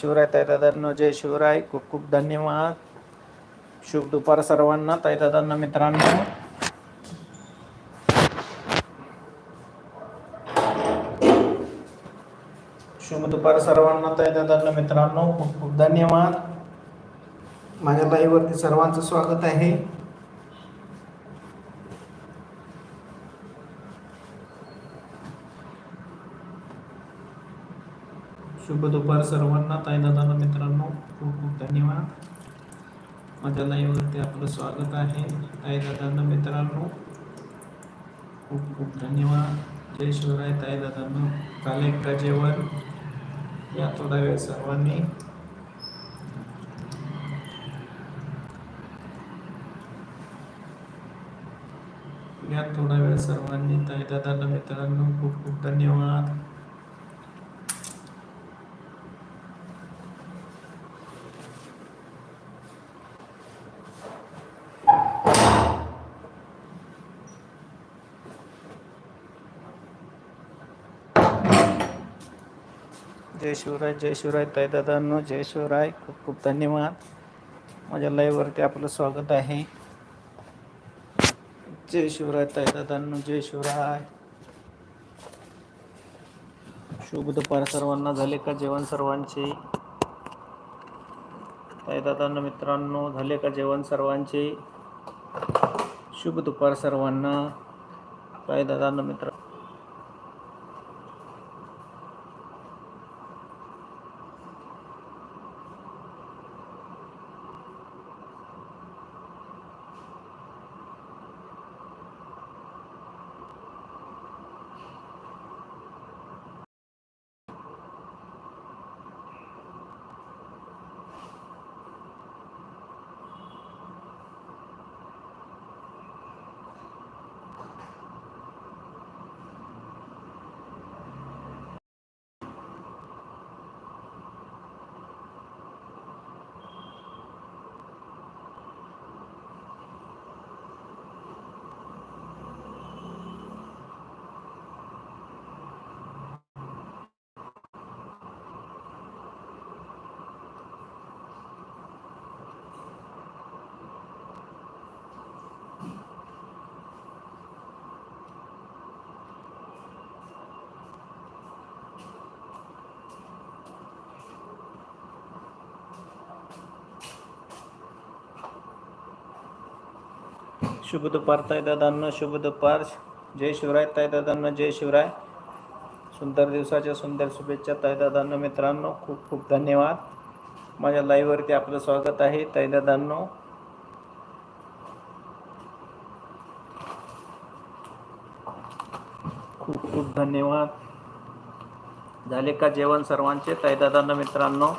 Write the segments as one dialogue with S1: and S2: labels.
S1: शिवराय ताई जय शिवराय. खूप खूप धन्यवाद. शुभ दुपार सर्वांना ताई मित्रांनो. शुभ दुपार सर्वांना ताई मित्रांनो. खूप खूप धन्यवाद. माझ्या लाईव्हवरती सर्वांचं स्वागत आहे. शुभ दुपार सर्वांना ताईदादाना मित्रांनो खूप खूप धन्यवाद. माझ्या लाईव्हवरती आपलं स्वागत आहे. ताईदादांना मित्रांनो खूप खूप धन्यवाद. जय शिवराय ताईदादांना. काल चालेल जेवण. या थोडा वेळ सर्वांनी. या थोडा वेळ सर्वांनी ताईदादांना मित्रांनो खूप खूप धन्यवाद. जय शिवराय जय शिवराय ताई जय शिवराय. खूप खूप धन्यवाद. माझ्या लाईव्हवरती आपलं स्वागत आहे. जय शिवराय ताई जय शिवराय. शुभ दुपार सर्वांना. झाले का जेवण सर्वांचे? ताईदादांनो मित्रांनो झाले का जेवण सर्वांचे? शुभ दुपार सर्वांना. ताई मित्र शुभ दुपार ताई दादांना शुभ दुपार जय शिवराय ताई दादांना जय शिवराय. सुंदर दिवसाच्या सुंदर शुभेच्छा ताई दादांना मित्रांनो खूप खूप धन्यवाद. माझ्या लाईव्हवरती आपलं स्वागत आहे ताई दादांनो. खूप खूप धन्यवाद. झाले का जेवण सर्वांचे? ताई दादांना मित्रांनो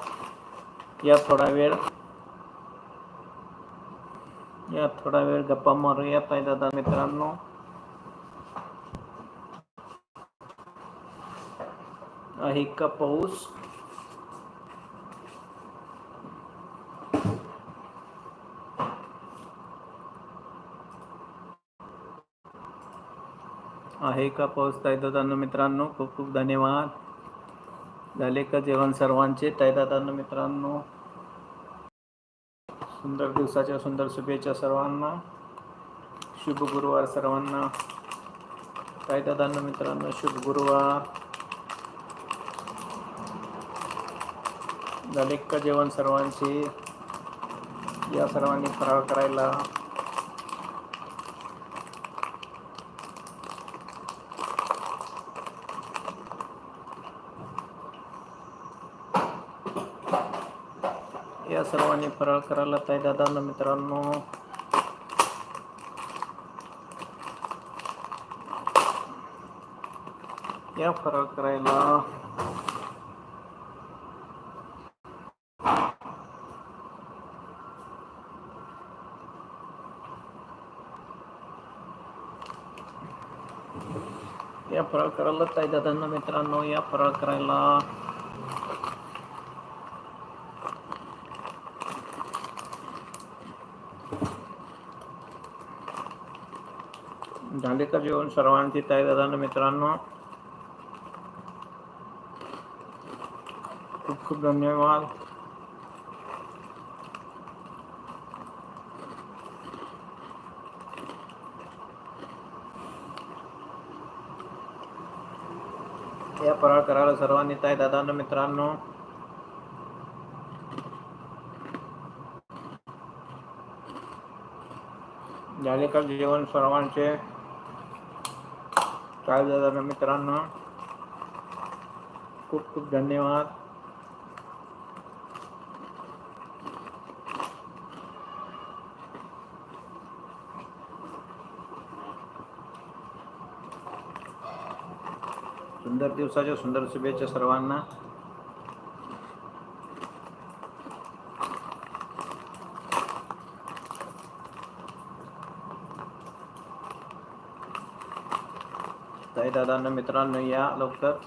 S1: या थोडा वेळ. या थोडा वेळ गप्पा मारूया ताई दादा मित्रांनो. आहे का पाऊस? आहे का पाऊस ताईदादांना मित्रांनो? खूप खूप धन्यवाद. झाले का जेवण सर्वांचे? ताईदादांना मित्रांनो सुंदर दिवसाच्या सुंदर शुभेच्छा सर्वांना. शुभ गुरुवार सर्वांना. काय दादांना मित्रांनो शुभ गुरुवार. झाले का जेवण सर्वांचे. या सर्वांनी फराळ करायला या सर्वांनी फराळ करायला ताई दादांना मित्रांनो. या फराळ करायला. या फराळ करायला ताई दादांना मित्रांनो. या फराळ करायला. झाले का जेवण सर्वांची ताई दादांना मित्रांनो खूप खूप धन्यवाद. या फराळ करायला सर्वांनी ताई दादांनो मित्रांनो झाले का जेवण सर्वांचे काय दादा मित्रांनो. खूप खूप धन्यवाद. सुंदर दिवसाच्या सुंदर शुभेच्छा सर्वांना. ताई दादांना मित्रांनो या लवकर.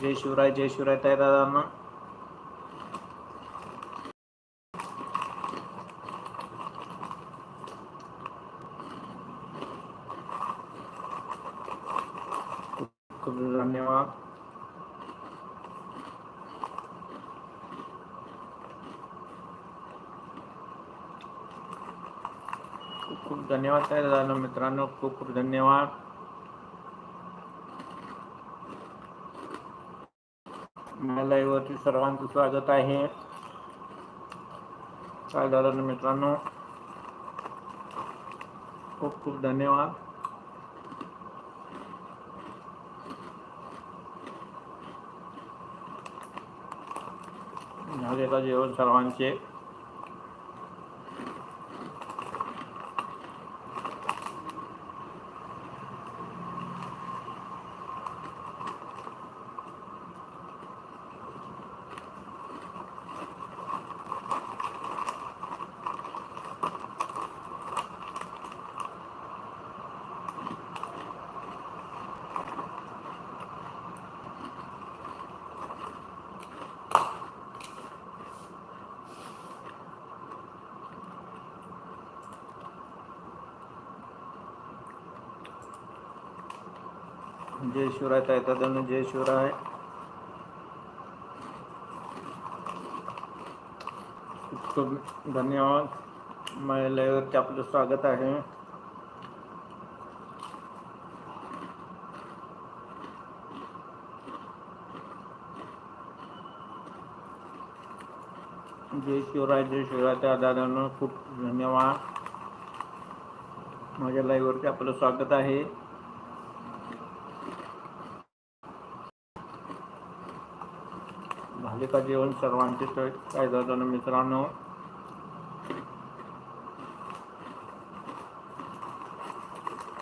S1: जय शिवराय जय शिवराय ताई दादांना. खूप धन्यवाद. खूप खूप धन्यवाद ताई दादांना मित्रांनो. खूप खूप धन्यवाद. मला वरती सर्वांचं स्वागत है मित्रनो? खूब खूप धन्यवाद. झाले का जेवण सर्वांचे? जय शिवराय ताई दादांनो जय शिवराय खूप खूप धन्यवाद. महिलेवरती आपलं स्वागत आहे. जय शिवराय जय शिवराय त्या दादानं खूप धन्यवाद. माझ्या लाईव्हवरती आपलं स्वागत आहे. झाले का जेवण सर्वांचे तर काय झालं मित्रांनो.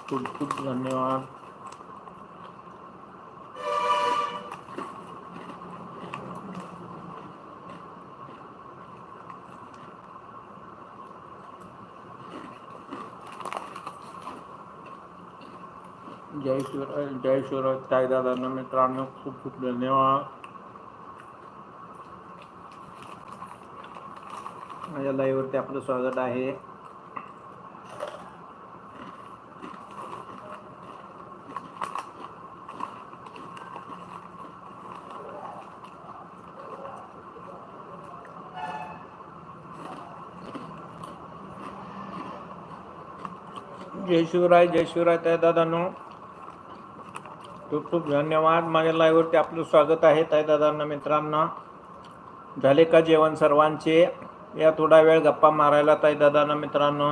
S1: खूप खूप धन्यवाद. जय शिवराय जय शिवराय ताई दादांना मित्रांनो खूप खूप धन्यवाद. माझ्या लाईव्हवरती आपलं स्वागत आहे. जय शिवराय जय शिवराय ताई दादांनो. खूप खूप धन्यवाद. माझ्या लाईव्हवरती आपलं स्वागत आहे ताईदादांना मित्रांना. झाले का जेवण सर्वांचे? या थोडा वेळ गप्पा मारायला ताई दादांना मित्रांनो.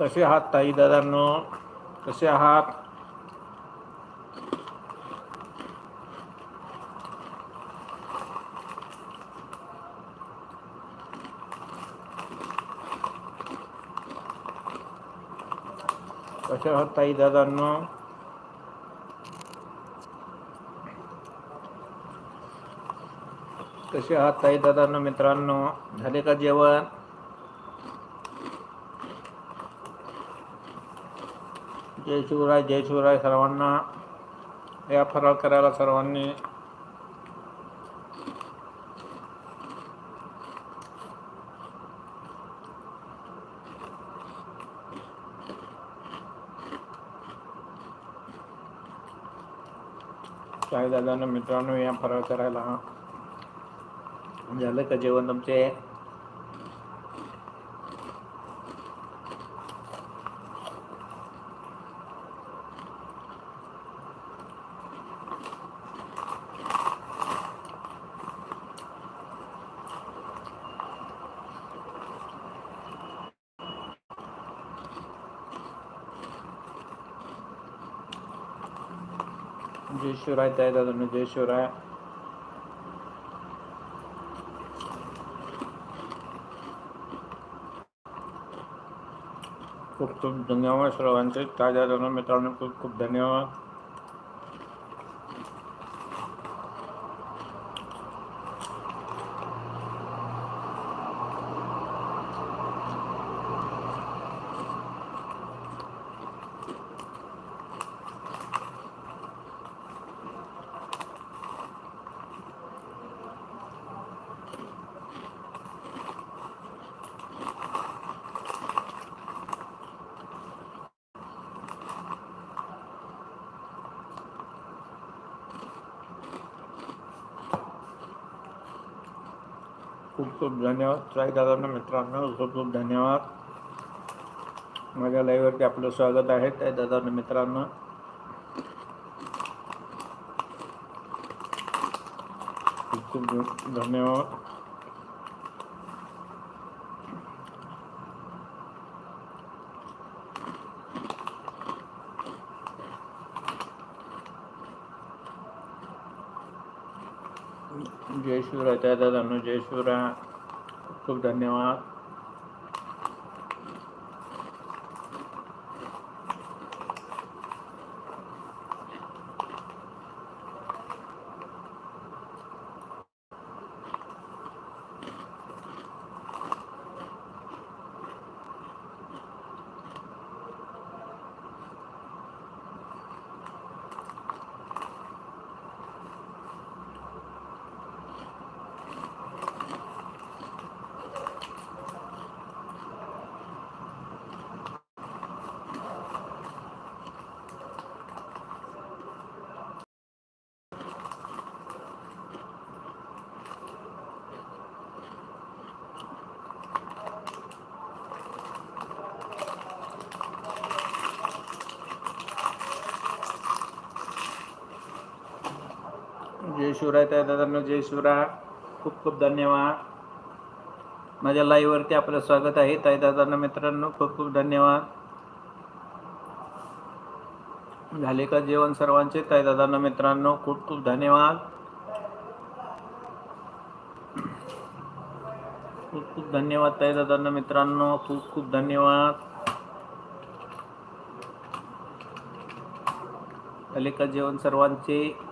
S1: कसे आहात ताई दादांनो? कसे आहात? कसे आहात ताई कसे आहात ताई दादांना मित्रांनो? झाले का जेवण? जय शिवराय जय शिवराय सर्वांना. या फराळ करायला सर्वांनी. काय मित्रांनो या फराळ करायला. झालं का जेवण तुमचे? जय शिवराय ताई दादा जय शिवराय खूप खूप धन्यवाद सर्वांचे. त्या दादांना मित्रांनो खूप खूप धन्यवाद. खूप धन्यवाद. साई दादांना मित्रांनो खूप खूप धन्यवाद. माझ्या लाईव्हवरती आपलं स्वागत आहे. ताई दादांना मित्रांनो. खूप खूप धन्यवाद. जय शिवराय त्या दादा जय शिवराय. खूप धन्यवाद. जय शिवराय त्या दादांनो जय शिवराय खूप खूप धन्यवाद. माझ्या लाईव्हवरती आपलं स्वागत आहे. ताई दादांना मित्रांनो खूप खूप धन्यवाद. झाले का जेवण सर्वांचे? ताई दादांना मित्रांनो खूप खूप धन्यवाद. खूप खूप धन्यवाद ताई दादांना मित्रांनो खूप खूप धन्यवाद. झाले का जेवण सर्वांचे?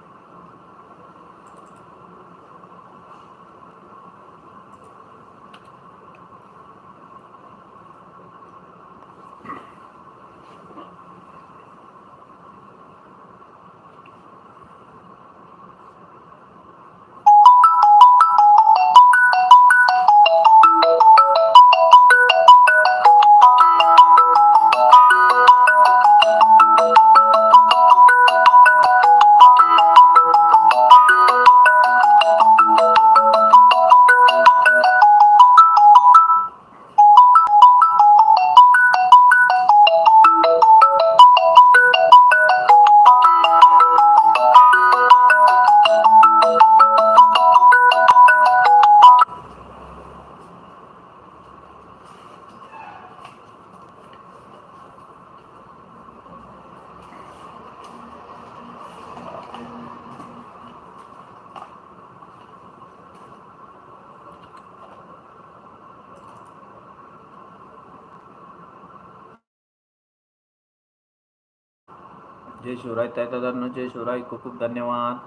S1: शिवराय त्या जय शिवराय. खूप खूप धन्यवाद.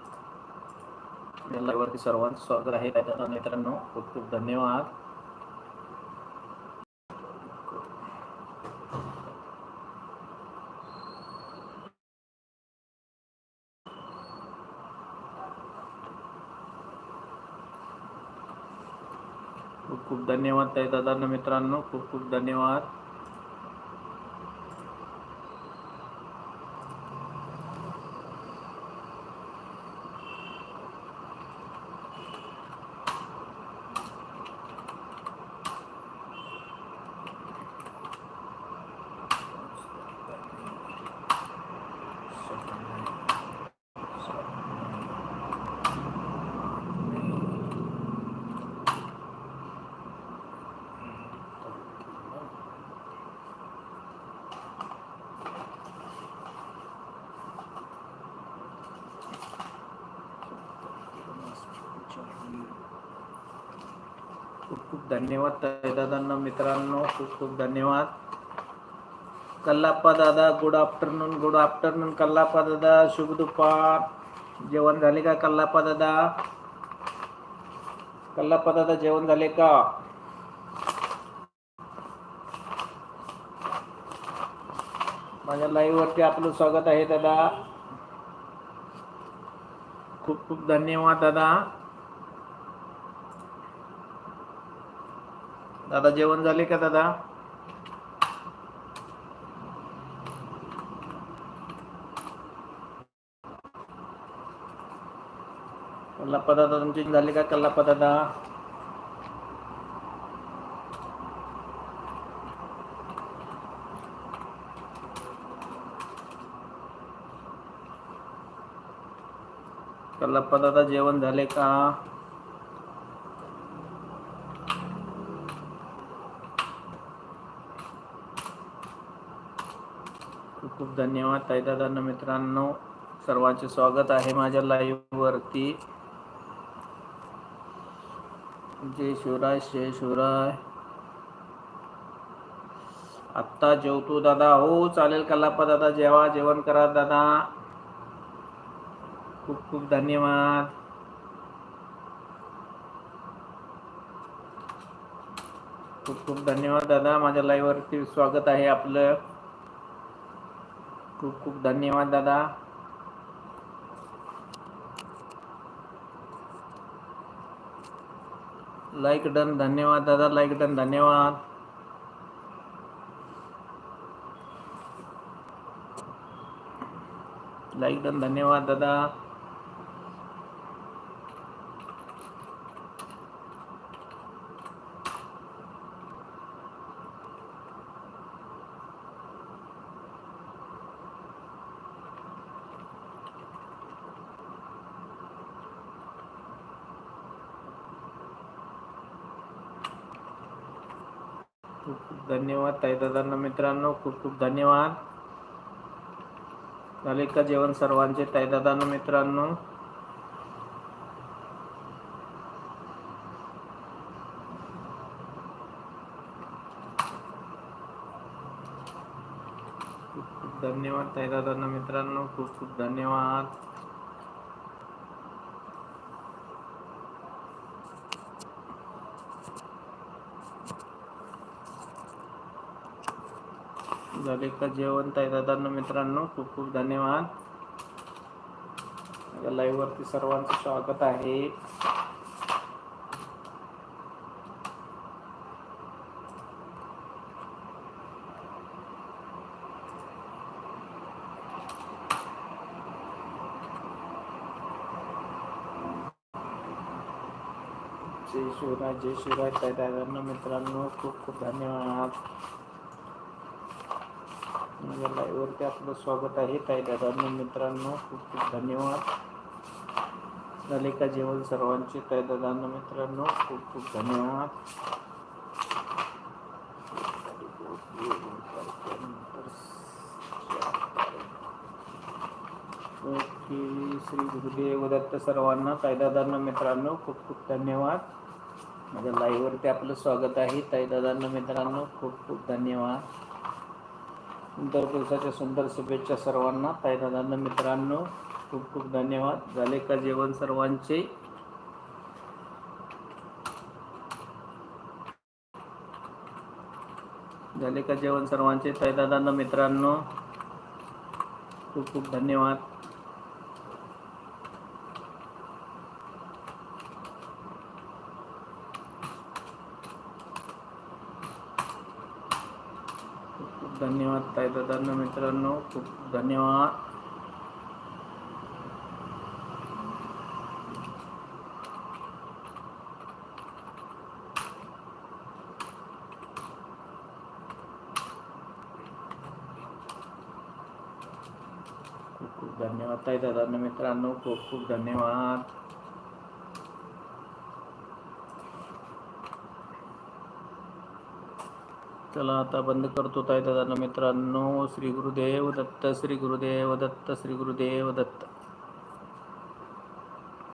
S1: या लाईव्हवरती सर्वांचं स्वागत आहे. त्या मित्रांनो खूप खूप धन्यवाद. खूप खूप धन्यवाद ताई मित्रांनो खूप खूप धन्यवाद. धन्यवाद दादांना मित्रांनो खूप खूप धन्यवाद. कल्लाप्पा दादा good afternoon good afternoon Kallappa दादा शुभ दुपार. जेवण झाले का कल्लाप्पा दादा? कल्लाप्पा दादा जेवण झाले का? माझ्या लाईव्ह वरती आपलं स्वागत आहे दादा. खूप खूप धन्यवाद दादा. दादा जेवण झाले का दादा? कल्लाप्पा दादा तुमचे झाले का कल्लाप्पा दादा? कल्लाप्पा दादा जेवण झाले का? खूप खूप धन्यवाद ताईदादांना मित्रांनो. सर्वांचे स्वागत आहे माझ्या लाईववरती जय शिवराय जय शिवराय. आत्ता जेवतो दादा. हो चालेल कलापा दादा जेवा जेवण करा दादा. खूप खूप धन्यवाद. खूप खूप धन्यवाद दादा. माझ्या लाईव्हवरती स्वागत आहे आपलं. खूप खूब धन्यवाद, दादा। लाइक डन धन्यवाद, दादा। लाइक डन धन्यवाद। लाइक डन धन्यवाद, दादा। धन्यवाद ताई दादांना मित्रांनो खूप खूप धन्यवाद. झाले का जेवण सर्वांचे ताई दादांना मित्रांनो. धन्यवाद ताई दादांना मित्रांनो. खूप खूप धन्यवाद. झाले का जेवण ताई दादांना मित्रांनो खूप खूप धन्यवाद. लाईव्ह वरती सर्वांचं स्वागत आहे. जय शिवराय जय शिवराय दादांना मित्रांनो खूप खूप धन्यवाद. माझ्या लाईव्हवरती आपलं स्वागत आहे ताई दादांनी मित्रांनो खूप खूप धन्यवाद. झाले का जेवण सर्वांचे ताई दादांना मित्रांनो खूप खूप धन्यवाद. ओके श्री गुरुदेव दत्त सर्वांना ताई दादांना मित्रांनो खूप खूप धन्यवाद. माझ्या लाईव्हवरती आपलं स्वागत आहे. ताई दादांना मित्रांनो खूप खूप धन्यवाद. सुंदर दिवसाच्या सुंदर शुभेच्छा सर्वांना. ताई दादांना मित्रांनो खूप खूप धन्यवाद. झाले का जेवण सर्वांचे? झाले का जेवण सर्वांचे? ताई दादांना मित्रांनो खूप खूप धन्यवाद. धन्यवाद ताई दादांना मित्रांनो खूप धन्यवाद. खूप धन्यवाद दादांना मित्रांनो खूप खूप धन्यवाद. चला आता बंद करतो ताई दादांना मित्रांनो श्री गुरुदेव दत्त श्री गुरुदेव दत्त श्री गुरुदेव दत्त